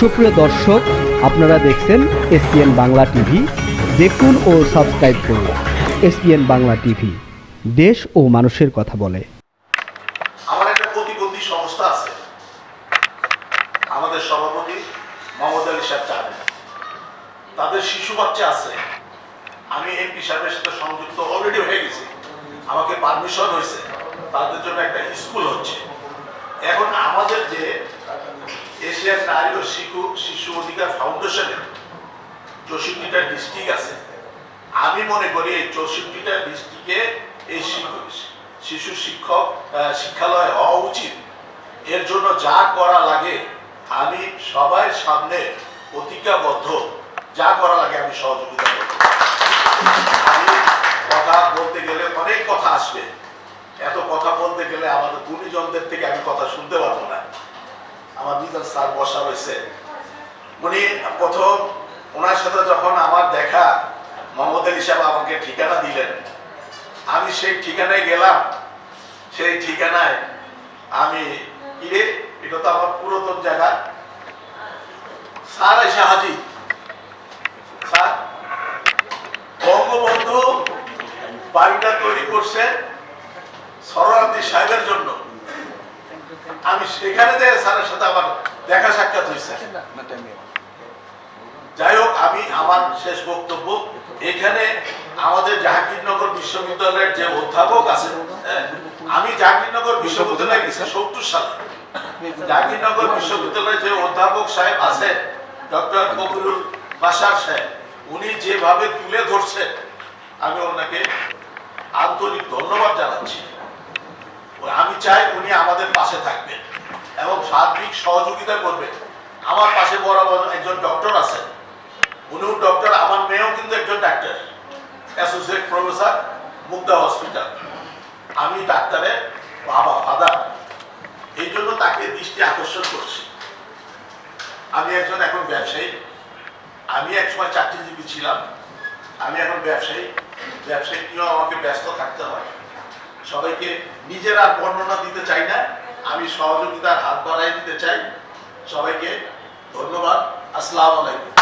সুপ্রিয় দর্শক, আপনারা দেখছেন এসপিএন বাংলা টিভি। দেখুন ও সাবস্ক্রাইব করুন এসপিএন বাংলা টিভি। দেশ ও মানুষের কথা বলে। আমার একটা প্রতিবন্ধী সংস্থা আছে। আমাদের সভাপতি আলী সাহেব তাদের শিশু বাচ্চা আছে। আমি এমপি সাহেবের সাথে সংযুক্ত অলরেডি হয়ে গেছি। আমাকে পারমিশন হয়েছে। তাদের জন্য একটা স্কুল হচ্ছে। এখন আমাদের যে এশিয়ার নারী ও শিশু শিশু অধিকার ফাউন্ডেশনের চৌষট্টিটা ডিস্ট্রিক্ট আছে। আমি মনে করি এই চৌষট্টিটা ডিস্ট্রিক্টে এই শিশু শিক্ষক শিক্ষালয় হওয়া উচিত। এর জন্য যা করা লাগে, আমি সবাই সামনে প্রতিজ্ঞাবদ্ধ যা করা লাগে আমি সহযোগিতা করব। আমি কথা বলতে গেলে অনেক কথা আসবে। এত কথা বলতে গেলে আমাদের গুণীজনদের থেকে আমি কথা শুনতে পারব না। স্যার বসা উনি প্রথম ওনার সাথে যখন আমার দেখা, মোহাম্মদ আলী সাহেব আমাকে ঠিকানা দিলেন। আমি সেই ঠিকানায় গেলাম। সেই ঠিকানায় আমি এটা তো আমার পুরাতন জায়গা। স্যার এসে হাজির। স্যার, বঙ্গবন্ধু বাড়িটা তৈরি করছে সরোয়ার্দী সাহেবের জন্য। আমি সেখানে যে স্যারের সাথে আমার দেখা সাক্ষাৎ হয়েছে। যাই হোক আমি আমার শেষ বক্তব্য এখানে আমাদের জাহাঙ্গীরনগর বিশ্ববিদ্যালয়ের যে অধ্যাপক আছেন হ্যাঁ, আমি জাহাঙ্গীরনগর বিশ্ববিদ্যালয়ে গেছি সত্তর সালে জাহাঙ্গীরনগর বিশ্ববিদ্যালয়ের যে অধ্যাপক সাহেব আছেন ডক্টর কবিরুল বাসার সাহেব উনি যেভাবে তুলে ধরছেন আমি ওনাকে আন্তরিক ধন্যবাদ জানাচ্ছি। চাই উনি আমাদের পাশে থাকবেন এবং সার্বিক সহযোগিতা করবেন। আমার পাশে বরাবর একজন ডক্টর আছেন। উনিও ডক্টর, আমার মেয়েও কিন্তু একজন doctor. Associate professor Mugdha hospital. আমি ডাক্তারের বাবা, ফাদার। এই জন্য তাকে দৃষ্টি আকর্ষণ করছি। আমি একজন এখন ব্যবসায়ী। আমি একসময় চাকরিজীবী ছিলাম। আমি এখন ব্যবসায়ী। ব্যবসায়ী নিয়েও আমাকে ব্যস্ত থাকতে হয়। সবাইকে নিজের আর বর্ণনা দিতে চাই না। আমি সহযোগিতার হাত বাড়াই দিতে চাই। সবাইকে ধন্যবাদ। আসসালামু আলাইকুম।